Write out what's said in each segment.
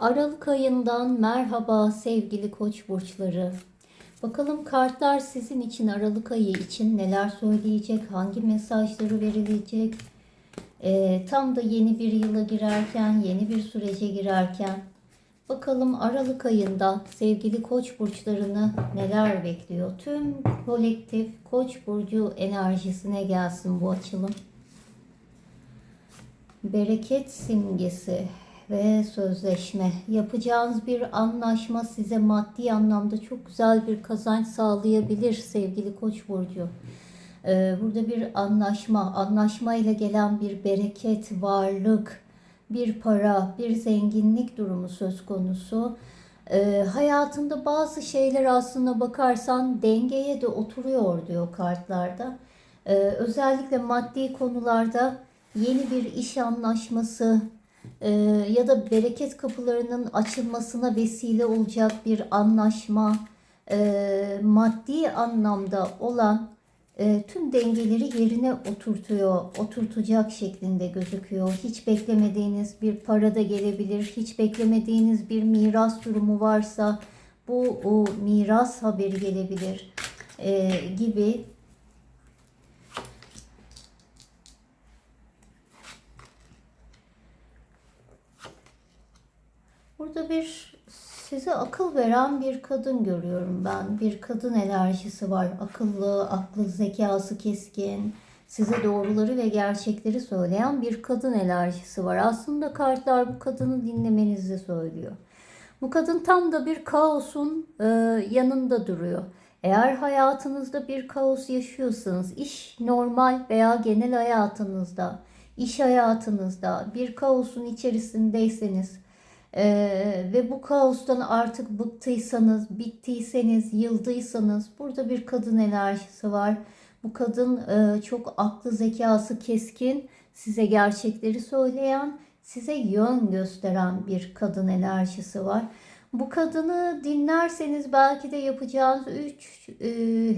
Aralık ayından merhaba sevgili koç burçları. Bakalım kartlar sizin için Aralık ayı için neler söyleyecek, hangi mesajları verilecek. Ee, tam da yeni bir yıla girerken, yeni bir sürece girerken bakalım Aralık ayında sevgili koç burçlarını neler bekliyor. Tüm kolektif koç burcu enerjisine gelsin bu açılım bereket simgesi ve sözleşme. Yapacağınız bir anlaşma size maddi anlamda çok güzel bir kazanç sağlayabilir sevgili Koç burcu. Ee, burada bir anlaşma, anlaşmayla gelen bir bereket, varlık, bir para, bir zenginlik durumu söz konusu. Ee, hayatında bazı şeyler aslında bakarsan dengeye de oturuyor diyor kartlarda. Ee, özellikle maddi konularda yeni bir iş anlaşması e, ya da bereket kapılarının açılmasına vesile olacak bir anlaşma, e, maddi anlamda olan e, tüm dengeleri yerine oturtuyor, oturtacak şeklinde gözüküyor. Hiç beklemediğiniz bir para da gelebilir, hiç beklemediğiniz bir miras durumu varsa bu o miras haberi gelebilir e, gibi Burada bir size akıl veren bir kadın görüyorum ben. Bir kadın enerjisi var. Akıllı, aklı, zekası keskin. Size doğruları ve gerçekleri söyleyen bir kadın enerjisi var. Aslında kartlar bu kadını dinlemenizi söylüyor. Bu kadın tam da bir kaosun e, yanında duruyor. Eğer hayatınızda bir kaos yaşıyorsanız, iş normal veya genel hayatınızda, iş hayatınızda bir kaosun içerisindeyseniz, ee, ve bu kaostan artık bıktıysanız, bittiyseniz, yıldıysanız burada bir kadın enerjisi var. Bu kadın e, çok aklı zekası keskin, size gerçekleri söyleyen, size yön gösteren bir kadın enerjisi var. Bu kadını dinlerseniz belki de yapacağınız üç e,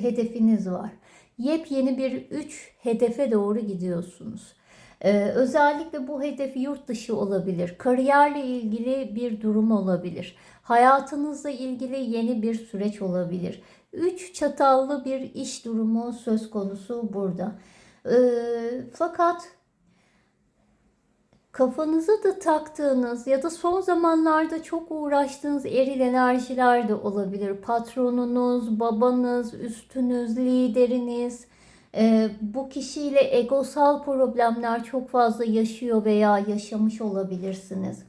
hedefiniz var. Yepyeni bir üç hedefe doğru gidiyorsunuz. Ee, özellikle bu hedefi yurt dışı olabilir. Kariyerle ilgili bir durum olabilir. Hayatınızla ilgili yeni bir süreç olabilir. Üç çatallı bir iş durumu söz konusu burada. Ee, fakat kafanıza da taktığınız ya da son zamanlarda çok uğraştığınız eril enerjiler de olabilir. Patronunuz, babanız, üstünüz, lideriniz, e, bu kişiyle egosal problemler çok fazla yaşıyor veya yaşamış olabilirsiniz.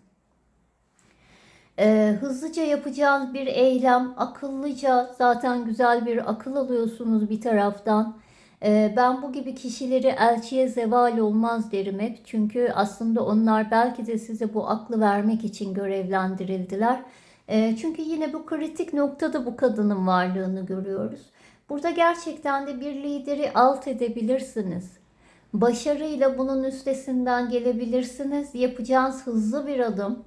E, hızlıca yapacağınız bir eylem, akıllıca zaten güzel bir akıl alıyorsunuz bir taraftan. E, ben bu gibi kişileri elçiye zeval olmaz derim hep. Çünkü aslında onlar belki de size bu aklı vermek için görevlendirildiler. E, çünkü yine bu kritik noktada bu kadının varlığını görüyoruz. Burada gerçekten de bir lideri alt edebilirsiniz. Başarıyla bunun üstesinden gelebilirsiniz. Yapacağınız hızlı bir adım,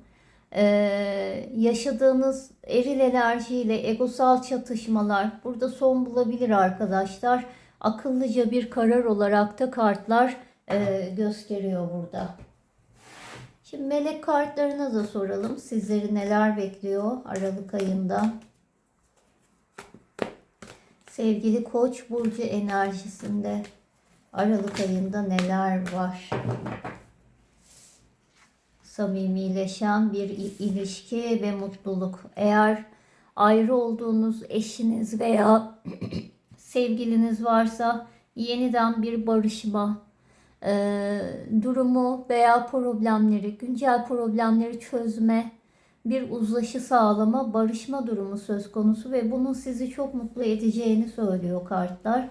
ee, yaşadığınız eril enerjiyle egosal çatışmalar burada son bulabilir arkadaşlar. Akıllıca bir karar olarak da kartlar e, gösteriyor burada. Şimdi melek kartlarına da soralım. Sizleri neler bekliyor Aralık ayında? Sevgili Koç burcu enerjisinde Aralık ayında neler var? Samimileşen bir ilişki ve mutluluk. Eğer ayrı olduğunuz eşiniz veya sevgiliniz varsa yeniden bir barışma e, durumu veya problemleri, güncel problemleri çözme bir uzlaşı sağlama, barışma durumu söz konusu ve bunun sizi çok mutlu edeceğini söylüyor kartlar.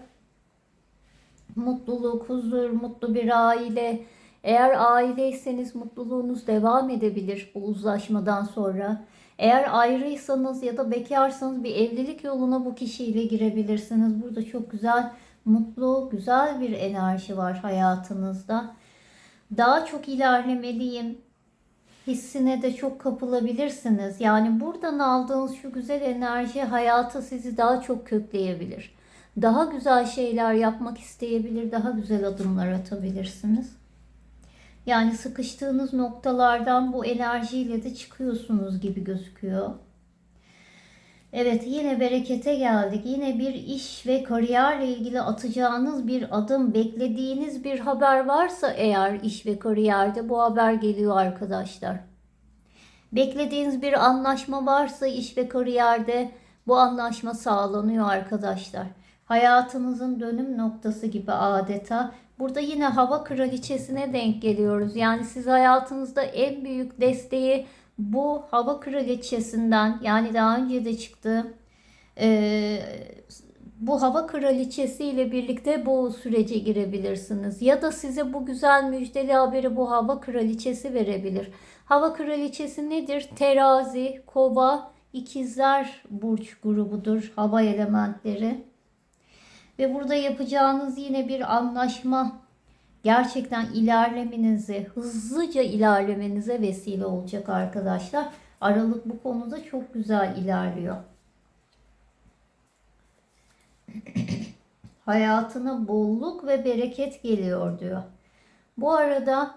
Mutluluk, huzur, mutlu bir aile. Eğer aileyseniz mutluluğunuz devam edebilir bu uzlaşmadan sonra. Eğer ayrıysanız ya da bekarsanız bir evlilik yoluna bu kişiyle girebilirsiniz. Burada çok güzel, mutlu, güzel bir enerji var hayatınızda. Daha çok ilerlemeliyim, hissine de çok kapılabilirsiniz. Yani buradan aldığınız şu güzel enerji hayata sizi daha çok kökleyebilir. Daha güzel şeyler yapmak isteyebilir, daha güzel adımlar atabilirsiniz. Yani sıkıştığınız noktalardan bu enerjiyle de çıkıyorsunuz gibi gözüküyor. Evet yine berekete geldik. Yine bir iş ve kariyerle ilgili atacağınız bir adım, beklediğiniz bir haber varsa eğer iş ve kariyerde bu haber geliyor arkadaşlar. Beklediğiniz bir anlaşma varsa iş ve kariyerde bu anlaşma sağlanıyor arkadaşlar. Hayatınızın dönüm noktası gibi adeta. Burada yine hava kraliçesine denk geliyoruz. Yani siz hayatınızda en büyük desteği bu hava kraliçesinden yani daha önce de çıktı. Ee, bu hava kraliçesi ile birlikte bu sürece girebilirsiniz. Ya da size bu güzel müjdeli haberi bu hava kraliçesi verebilir. Hava kraliçesi nedir? Terazi, kova, ikizler burç grubudur. Hava elementleri. Ve burada yapacağınız yine bir anlaşma gerçekten ilerlemenize, hızlıca ilerlemenize vesile olacak arkadaşlar. Aralık bu konuda çok güzel ilerliyor. Hayatına bolluk ve bereket geliyor diyor. Bu arada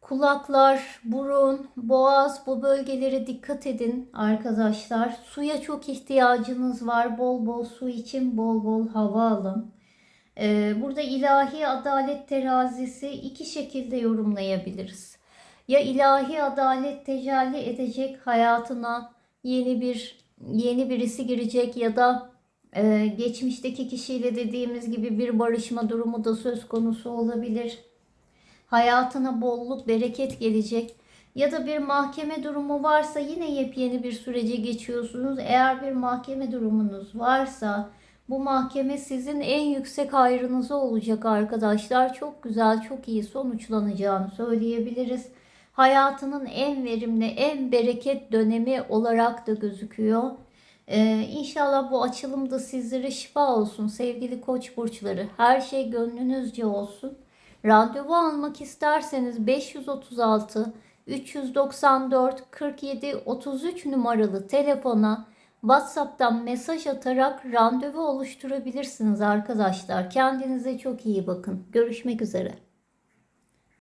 kulaklar, burun, boğaz bu bölgelere dikkat edin arkadaşlar. Suya çok ihtiyacınız var. Bol bol su için bol bol hava alın. Ee, burada ilahi adalet terazisi iki şekilde yorumlayabiliriz. Ya ilahi adalet tecelli edecek hayatına yeni bir yeni birisi girecek ya da e, geçmişteki kişiyle dediğimiz gibi bir barışma durumu da söz konusu olabilir. Hayatına bolluk, bereket gelecek. Ya da bir mahkeme durumu varsa yine yepyeni bir sürece geçiyorsunuz. Eğer bir mahkeme durumunuz varsa bu mahkeme sizin en yüksek hayrınıza olacak arkadaşlar. Çok güzel, çok iyi sonuçlanacağını söyleyebiliriz. Hayatının en verimli, en bereket dönemi olarak da gözüküyor. Ee, inşallah bu açılım da sizlere şifa olsun sevgili koç burçları. Her şey gönlünüzce olsun. Randevu almak isterseniz 536 394 47 33 numaralı telefona WhatsApp'tan mesaj atarak randevu oluşturabilirsiniz arkadaşlar. Kendinize çok iyi bakın. Görüşmek üzere.